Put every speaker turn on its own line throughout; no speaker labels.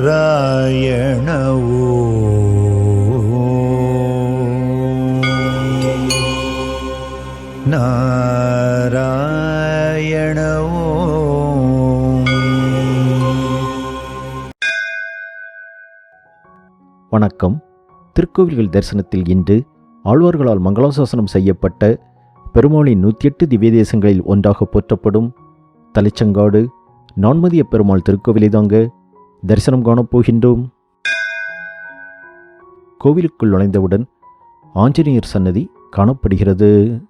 நாராயண ஓம். நாராயண
வணக்கம் திருக்கோவில்கள் தரிசனத்தில் இன்று ஆழ்வார்களால் மங்களாசாசனம் செய்யப்பட்ட பெருமாளின் நூற்றி எட்டு திவ்ய தேசங்களில் ஒன்றாக போற்றப்படும் தலைச்சங்காடு நான்மதிய பெருமாள் திருக்கோவிலை தாங்க தரிசனம் காணப் போகின்றோம் கோவிலுக்குள் நுழைந்தவுடன் ஆஞ்சநேயர் சன்னதி காணப்படுகிறது.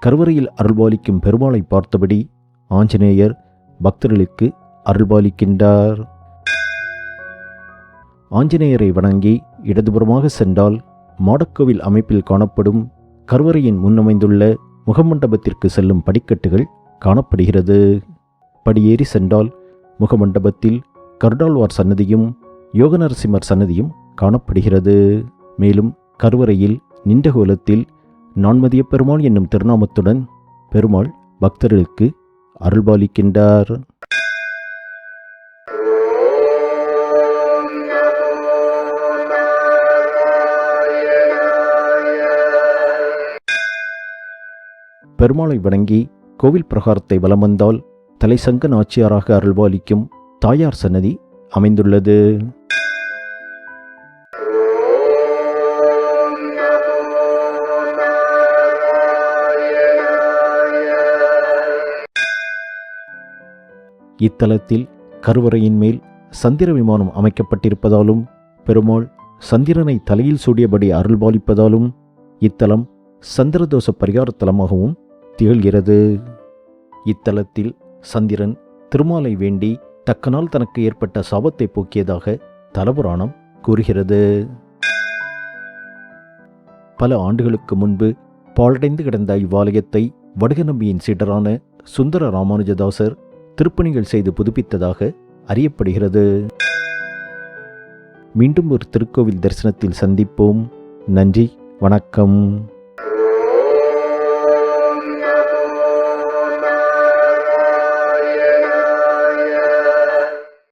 கருவறையில் அருள்பாலிக்கும் பெருமாளை பார்த்தபடி ஆஞ்சநேயர் பக்தர்களுக்கு அருள்பாலிக்கின்றார். ஆஞ்சநேயரை வணங்கி இடதுபுறமாக சென்றால் மாடக்கோவில் அமைப்பில் காணப்படும் கருவறையின் முன்னமைந்துள்ள முகமண்டபத்திற்கு செல்லும் படிக்கட்டுகள் காணப்படுகிறது. படியேறி சென்றால் முகமண்டபத்தில் கருடாழ்வார் சன்னதியும் யோகநரசிம்மர் சன்னதியும் காணப்படுகிறது. மேலும் கருவறையில் நின்ற கோலத்தில் நான்மதிய பெருமாள் என்னும் திருநாமத்துடன் பெருமாள் பக்தர்களுக்கு அருள்பாலிக்கின்றார். பெருமாளை வணங்கி கோவில் பிரகாரத்தை வலம் வந்தால் தலைசங்க நாச்சியாராக அருள்பாலிக்கும் தாயார் சன்னதி அமைந்துள்ளது. இத்தலத்தில் கருவறையின் மேல் சந்திர விமானம் அமைக்கப்பட்டிருப்பதாலும் பெருமாள் சந்திரனை தலையில் சூடியபடி அருள்பாலிப்பதாலும் இத்தலம் சந்திரதோஷ பரிகார தலமாகவும் திகழ்கிறது. இத்தலத்தில் சந்திரன் திருமாலை வேண்டி தக்க நாள் தனக்கு ஏற்பட்ட சாபத்தை போக்கியதாக தலபுராணம் கூறுகிறது. பல ஆண்டுகளுக்கு முன்பு பாழடைந்து கிடந்த இவ்வாலயத்தை வடுகநம்பியின் சீடரான சுந்தர ராமானுஜதாசர் திருப்பணிகள் செய்து புதுப்பித்ததாக அறியப்படுகிறது. மீண்டும் ஒரு திருக்கோவில் தரிசனத்தில் சந்திப்போம். நன்றி வணக்கம்.